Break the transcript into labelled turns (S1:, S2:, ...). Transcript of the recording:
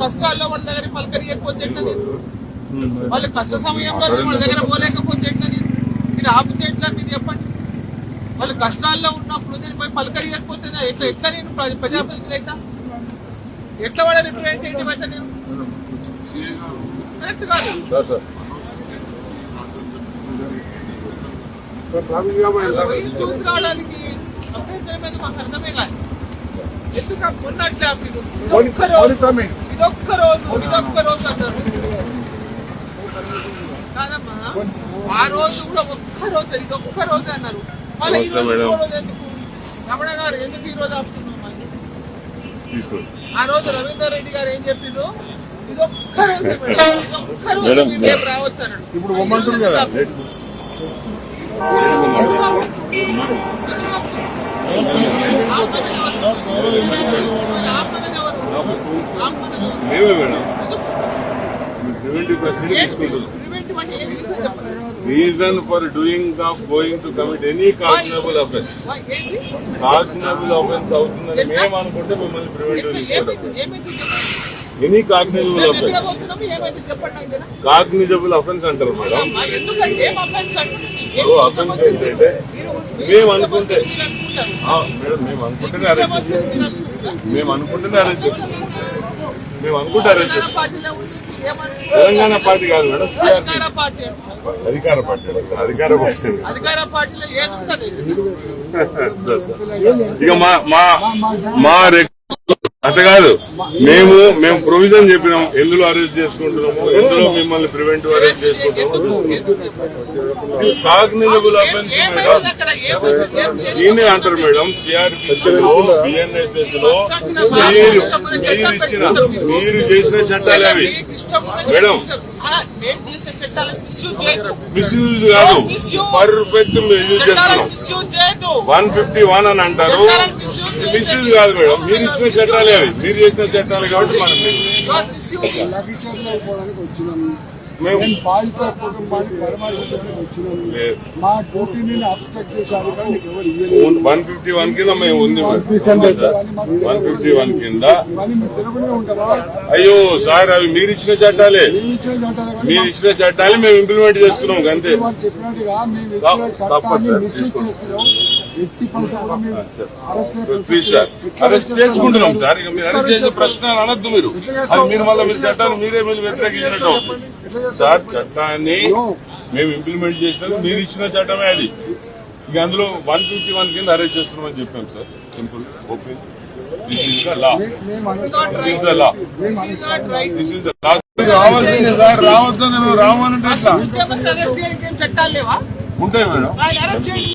S1: కష్టాల్లో వాళ్ళ దగ్గర పలకరియకపోతే ఎట్లా నేను వాళ్ళ కష్ట సమయంలో వాళ్ళ దగ్గర పోలేకపోతే ఎట్లా నేను మీరు ఆపితే ఎట్లా? మీరు చెప్పండి. వాళ్ళు కష్టాల్లో ఉన్నప్పుడు నేను పోయి పలకరియకపోతే ఎట్లా? ఎట్లా నేను ప్ర- ప్రజాప్రతినిధి అయితే? ఎట్లా వాళ్ళ రిప్రజెంటేటివ్ అయితే నేను? కరెక్ట్ కాదు. చూసి రావడానికి అభ్యంతరం మీద మాకు అర్థమే కాదు ఎందుకు మొన్నట్లే మీరు ఇదొక్క రోజు. ఇదొక్క రోజు అన్నారు. కాదమ్మా ఆ రోజు కూడా ఒక్క రోజు ఇదొక్క రోజు అన్నారు. మళ్ళీ ఈ రోజు
S2: మేడం.
S1: ఇంకో రోజు ఎందుకు? రమణ గారు ఎందుకు ఈ రోజు ఆపుతున్నాం మళ్ళీ
S2: తీసుకోండి
S1: ఆ రోజు రవీందర్ రెడ్డి గారు ఏం చెప్పిండు ఇదొక్క రోజు మేడం. ఇదొక్క రోజు
S2: మేడం.
S1: మీరు రేపు రావచ్చు అన్నాడు
S3: ఇప్పుడు పొమ్మంటారు కదా.
S2: మేమే మేడం. ప్రివెంటివ్ తీసుకుంటున్నాం.
S1: Reason
S2: for doing of going to commit any cognizable offence cognizable offence అవుతుందని మేము అనుకుంటే మిమ్మల్ని ప్రివెంటివ్
S1: చెప్పండి
S2: ఎనీ
S1: ఎక్కడ
S2: అఫెన్స్. కాగ్నిజబుల్ అఫెన్స్ అంటారు మేడం.
S1: వచ్చింది
S2: ఏంటంటే మేము అనుకుంటే. మేడం మేము అనుకుంటేనే చేస్తాం
S1: అనుకుంటారా?
S2: మేము అనుకుంటేనే చేస్తాం మేము అనుకుంటే
S1: తెలంగాణ
S2: చేస్తాం పార్టీ కాదు మేడం
S1: అధికార పార్టీ.
S2: అధికార పార్టీ అధికార పార్టీ
S1: అధికార పార్టీలో ఏముంటది
S2: ఇక మా మా మా రెక్- కాదు. మేము మేము ప్రొవిజన్ చెప్పినాం ఎందులో అరెస్ట్ చేసుకుంటున్నాము? ఎందులో మిమ్మల్ని ప్రివెంట్ అరెస్ట్ చేసుకుంటున్నాము? Cognizable offence madam.
S1: ఏమైంది
S2: అంటారు మేడం. సిఆర్పిసి లో బిఎన్ఎస్ఎస్లో మీరు మీరు ఇచ్చిన మీరు చేసిన చట్టాలు అవి. మేడం.
S1: చెప్తారు. ఆ, మేము చేసే చట్టాలను మిస్యూజ్ చేయొద్దు.
S2: మిస్యూజ్ కాదు. పర్ఫెక్ట్ యూజ్
S1: చట్టాలను
S2: చేస్తున్నాం
S1: మిస్యూజ్ చేయొద్దు.
S2: వన్ ఫిఫ్టీ వన్ అని అంటారు.
S1: మిస్యూజ్
S2: కాదు మేడం. మీరు ఇచ్చిన చట్టాలే అవి. మీరు చేసిన చట్టాలు కాబట్టి మనం
S1: You are misusing.
S3: లభించడంలో పోవడానికి వచ్చినాము
S2: మేము
S3: మేము బాధిత కుటుంబాన్ని పరామర్శించడానికి వచ్చినాము
S2: లేదు.
S3: మా డ్యూటీని అబ్స్ట్రక్ట్ చేశారు కానీ మీకు ఎవరు ఇవ్వలేదు
S2: వన్ ఫిఫ్టీ వన్ కింద మేము ఉంది వన్ ఫిఫ్టీ వన్ కింద.
S3: కానీ మీరు తెలుగునే ఉంటారా?
S2: అయ్యో సార్ అవి మీరు ఇచ్చిన చట్టాలే. మీరు ఇచ్చిన చట్టాలు మేము ఇంప్లిమెంట్ అంతే.
S3: చేస్తున్నాం. అరెస్ట్
S2: అరెస్ట్ చేసుకుంటున్నాం సార్ ఇక మీరు అరెస్ట్ చేసే ప్రశ్న అనొద్దు మీరు. మీరు మళ్ళీ మీరు చట్టాన్ని మీరే మీరు వ్యతిరేకించినట్టు. సార్ చట్టాన్ని మేము ఇంప్లిమెంట్ చేసినది మీరు ఇచ్చిన చట్టమే అది. ఇక అందులో వన్ ఫిఫ్టీ వన్ కింద అరెస్ట్ చేస్తున్నామని చెప్పాం sir. Simple okay this is the law this is the law. This is the law రావాల్సిందే సార్. రావద్దు
S1: లేవా?
S2: ఉంటాయి మేడం.